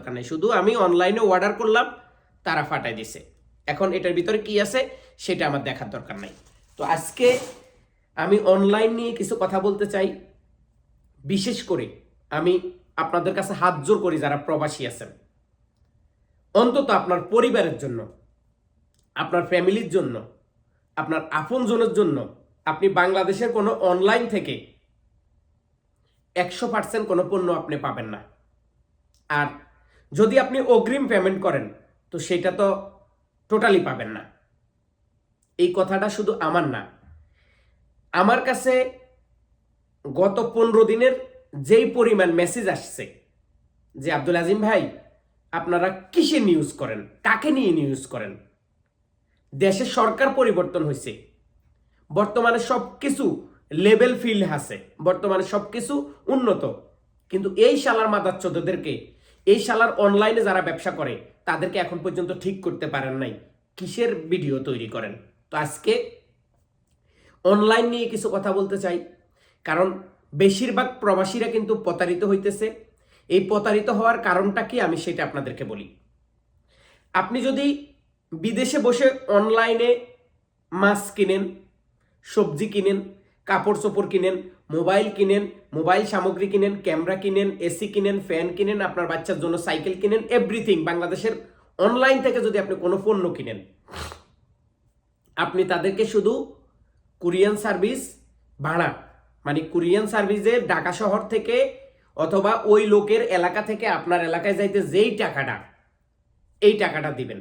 দরকার শুধু আমি অনলাইনে অর্ডার করলাম, তারা ফাটাই দিছে। এখন এটার ভিতরে কি আছে, সেটা আমার দেখার দরকার নাই। তো আজকে আমি অনলাইন নিয়ে কিছু কথা বলতে চাই। বিশেষ করে আমি আপনাদের কাছে হাত জোর করি যারা প্রবাসী আছেন। অন্তত আপনার পরিবারের জন্য, আপনার ফ্যামিলির জন্য, আপনার আপনজনের জন্য আপনি বাংলাদেশের কোনো অনলাইন থেকে একশো পার্সেন্ট কোনো পণ্য আপনি পাবেন না। আর যদি আপনি অগ্রিম পেমেন্ট করেন, তো সেটা তো টোটালি পাবেন না। এই কথাটা শুধু আমার না। আমার কাছে গত পনেরো দিনের যেই পরিমাণ মেসেজ আসছে যে, আব্দুল আজিম ভাই, আপনারা কিসে নিউজ করেন? কাকে নিয়ে নিউজ করেন? দেশের সরকার পরিবর্তন হয়েছে। বর্তমানে সব কিছু লেভেল ফিল আছে। বর্তমানে সব কিছু উন্নত। কিন্তু এই শালার মাদাচ্চদেরকে এই শালার অনলাইনে যারা ব্যবসা করে, তাদেরকে এখন পর্যন্ত ঠিক করতে পারেন নাই। কিসের ভিডিও তৈরি করেন? তো আজকে অনলাইন নিয়ে কিছু কথা বলতে চাই। কারণ বেশিরভাগ প্রবাসীরা কিন্তু প্রতারিত হইতেছে। এই প্রতারিত হওয়ার কারণটা কি? আমি সেটা আপনাদেরকে বলি। আপনি যদি বিদেশে বসে অনলাইনে মাছ কিনেন, সবজি কিনেন কাপড় চোপড় কিনেন মোবাইল কিনেন, মোবাইল সামগ্রী কিনেন, ক্যামেরা কিনেন, এসি কিনেন, ফ্যান কিনেন, আপনার বাচ্চার জন্য সাইকেল কিনেন, এভরিথিং বাংলাদেশের অনলাইন থেকে যদি আপনি কোনো পণ্য কিনেন, আপনি তাদেরকে শুধু কুরিয়ান সার্ভিস ভাড়া মানে কুরিয়ান সার্ভিসে ঢাকা শহর থেকে অথবা ওই লোকের এলাকা থেকে আপনার এলাকায় যাইতে যেই টাকাটা, এই টাকাটা দিবেন।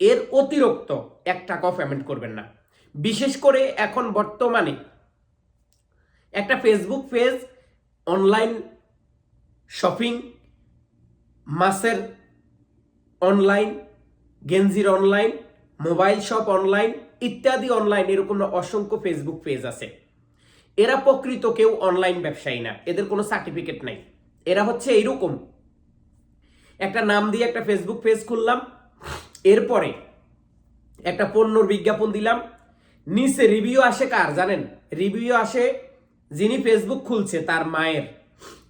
এর অতিরিক্ত এক টাকাও পেমেন্ট করবেন না। বিশেষ করে এখন বর্তমানে একটা ফেসবুক পেজ অনলাইন শপিং মাসের অনলাইন গেঞ্জির অনলাইন মোবাইল শপ অনলাইন ইত্যাদি অনলাইন এরকম অসংখ্য ফেসবুক পেজ আছে। এরা প্রকৃত কেউ অনলাইন ব্যবসায়ী না, এদের কোনো সার্টিফিকেট নাই। এরা হচ্ছে এইরকম। একটা নাম দিয়ে একটা ফেসবুক পেজ খুললাম, এরপরে একটা পণ্যর বিজ্ঞাপন দিলাম, নিচে রিভিউ আসে কার জানেন? রিভিউ আসে যিনি ফেসবুক খুলছে, তার মায়ের,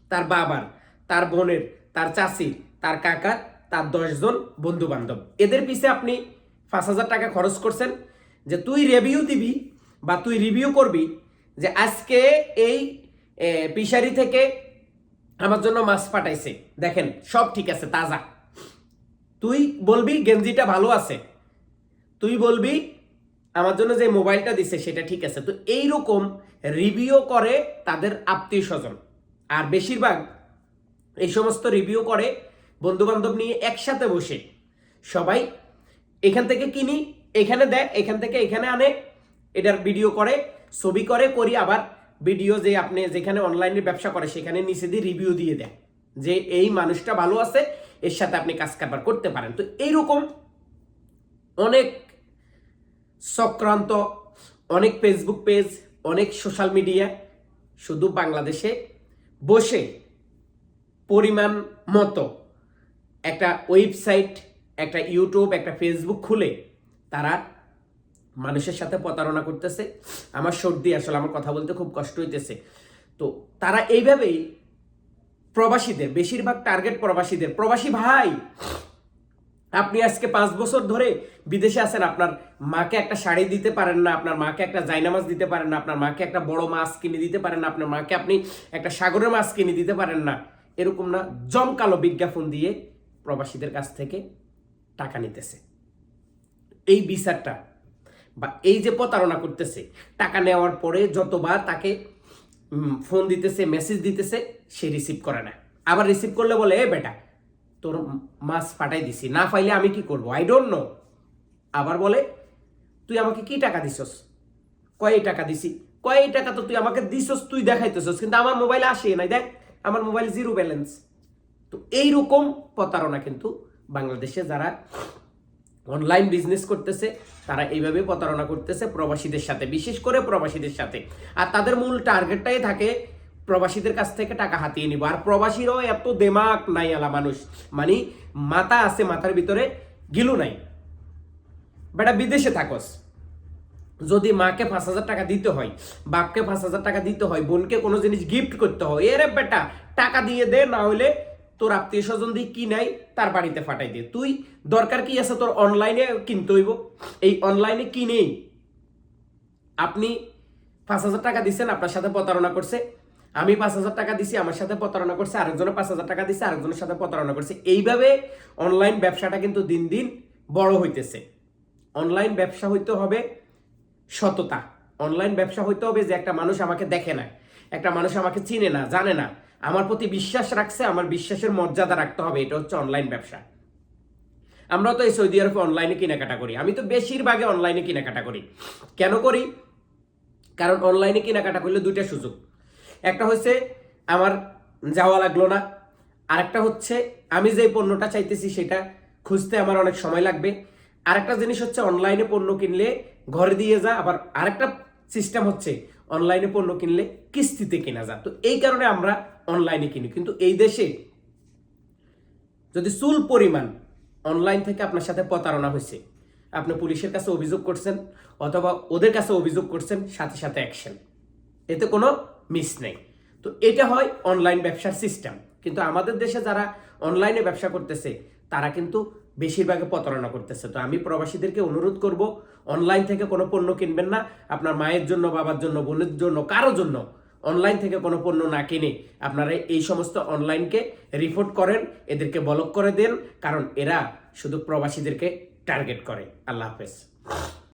তার বাবার, তার বোনের, তার চাষির তার কাকার তার দশজন বন্ধু বান্ধব এদের পিছে আপনি পাঁচ হাজার টাকা খরচ করছেন যে তুই রিভিউ দিবি বা তুই রিভিউ করবি যে আজকে এই পিসারি থেকে আমার জন্য মাছ পাঠাইছে। দেখেন, সব ঠিক আছে, তাজা। তুই বলবি গেঞ্জিটা ভালো আছে। তুই বলবি আমার জন্য যে মোবাইলটা দিছে সেটা ঠিক আছে। তো এইরকম রিভিউ করে তাদের আত্মীয় স্বজন আর বেশিরভাগ এই সমস্ত রিভিউ করে বন্ধু বান্ধব নিয়ে একসাথে বসে। সবাই এখান থেকে কিনি, এখানে দেয়, এখান থেকে এখানে আনে, এটার ভিডিও করে, ছবি করে, করি আবার ভিডিও যে আপনি যেখানে অনলাইনে ব্যবসা করে সেখানে নিচে দিয়ে রিভিউ দিয়ে দেয়। যে এই মানুষটা ভালো আছে, এর সাথে আপনি কাজ কারবার করতে পারেন। তো এইরকম অনেক চক্রান্ত অনেক ফেসবুক পেজ অনেক সোশ্যাল মিডিয়া শুধু বাংলাদেশে বসে পরিমাণ মতো একটা ওয়েবসাইট একটা ইউটিউব একটা ফেসবুক খুলে তারা মানুষের সাথে প্রতারণা করতেছে। আমার সর্দি, আসলে আমার কথা বলতে খুব কষ্ট হইতেছে। তো তারা এইভাবেই প্রবাসীদের, বেশিরভাগ টার্গেট প্রবাসীদের, প্রবাসী ভাই আপনি আজকে পাঁচ বছর ধরে বিদেশে আছেন, আপনার মাকে একটা শাড়ি দিতে পারেন না, আপনার মাকে একটা জাইনামাজ দিতে পারেন না, আপনার মাকে একটা বড় মাছ কিনে দিতে পারেন না, আপনার মাকে আপনি একটা সাগরের মাছ কিনে দিতে পারেন না, এরকম না, জমকালো বিজ্ঞাপন দিয়ে প্রবাসীদের কাছ থেকে টাকা নিতেছে। এই বিচারটা বা এই যে প্রতারণা করতেছে, টাকা নেওয়ার পরে যতবার তাকে ফোন দিতেছে, মেসেজ দিতেছে, সে রিসিভ করে না। আবার রিসিভ করলে বলে, এ বেটা তোর মাছ পাঠাই দিছি। না পাইলে আমি কি করব? আই ডোন্ট নো আবার বলে, তুই আমাকে কি টাকা দিছস? কয় টাকা দিছি? কয় টাকা তো তুই আমাকে দিছস, তুই দেখাইতেছস, কিন্তু আমার মোবাইলে আসে নাই। দেখ, আমার মোবাইল জিরো ব্যালেন্স তো এইরকম প্রতারণা কিন্তু বাংলাদেশে যারা অনলাইন বিজনেস করতেছে, তারা এইভাবে প্রতারণা করতেছে প্রবাসীদের সাথে, বিশেষ করে প্রবাসীদের সাথে। আর তাদের মূল টার্গেটটাই থাকে প্রবাসীদের কাছ থেকে টাকা হাতিয়ে নিব। আর প্রবাসীরও এত দেমাক নাই আলা মানুষ। মানে মাথা আছে মাথার ভিতরে গিলু নাই। বেটা বিদেশে থাকস। যদি মাকে পাঁচ হাজার টাকা দিতে হয়, বাপকে পাঁচ হাজার টাকা দিতে হয়, বোনকে কোনো জিনিস গিফট করতে হয়, এরে বেটা, টাকা দিয়ে দে, না হলে তোর আত্মীয় স্বজন দিয়ে কি নাই, তার বাড়িতে ফাটাই দে। তুই দরকার কি আছে, তোর অনলাইনে কিনতে হইব। এই অনলাইনে কিনেই। আপনি পাঁচ হাজার টাকা দিচ্ছেন আপনার সাথে প্রতারণা করছে। আমি পাঁচ হাজার টাকা দিছি, আমার সাথে প্রতারণা করছে আরেকজনে পাঁচ হাজার টাকা দিচ্ছে আরেকজনের সাথে প্রতারণা করছে। এইভাবে অনলাইন ব্যবসাটা কিন্তু দিন দিন বড় হইতেছে। অনলাইন ব্যবসা হইতে হবে সততা। অনলাইন ব্যবসা হইতে হবে যে একটা মানুষ আমাকে দেখে না, একটা মানুষ আমাকে চিনে না, জানে না। আমার প্রতি বিশ্বাস রাখছে, আমার বিশ্বাসের মর্যাদা রাখতে হবে, এটা হচ্ছে অনলাইন ব্যবসা। আমরা তো এই সৌদি আরবে অনলাইনে কেনাকাটা করি। আমি তো বেশিরভাগে অনলাইনে কেনাকাটা করি। কেন করি? কারণ অনলাইনে কেনাকাটা করলে দুইটা সুযোগ। একটা হচ্ছে আমার যাওয়া লাগল না, আরেকটা হচ্ছে আমি যে পণ্যটা চাইতেছি সেটা খুঁজতে আমার অনেক সময় লাগবে। আরেকটা জিনিস হচ্ছে অনলাইনে পণ্য কিনলে ঘরে দিয়ে যা, আবার আরেকটা সিস্টেম হচ্ছে অনলাইনে পণ্য কিনলে কিস্তিতে কেনা যা। তো এই কারণে আমরা অনলাইনে কিনি। কিন্তু এই দেশে যদি চুল পরিমাণ অনলাইন থেকে আপনার সাথে প্রতারণা হয়েছে, আপনি পুলিশের কাছে অভিযোগ করছেন অথবা ওদের কাছে অভিযোগ করছেন, সাথে সাথে অ্যাকশন এতে কোনো মিস নেই। তো এটা হয় অনলাইন ব্যবসার সিস্টেম কিন্তু আমাদের দেশে যারা অনলাইনে ব্যবসা করতেছে, তারা কিন্তু বেশিরভাগে প্রতারণা করতেছে। তো আমি প্রবাসীদেরকে অনুরোধ করব অনলাইন থেকে কোনো পণ্য কিনবেন না। আপনার মায়ের জন্য, বাবার জন্য, বোনের জন্য, কারও জন্য অনলাইন থেকে কোনো পণ্য না কিনে আপনারা এই সমস্ত অনলাইনকে রিপোর্ট করেন, এদেরকে ব্লক করে দেন, কারণ এরা শুধু প্রবাসীদেরকে টার্গেট করে। আল্লাহ হাফেজ।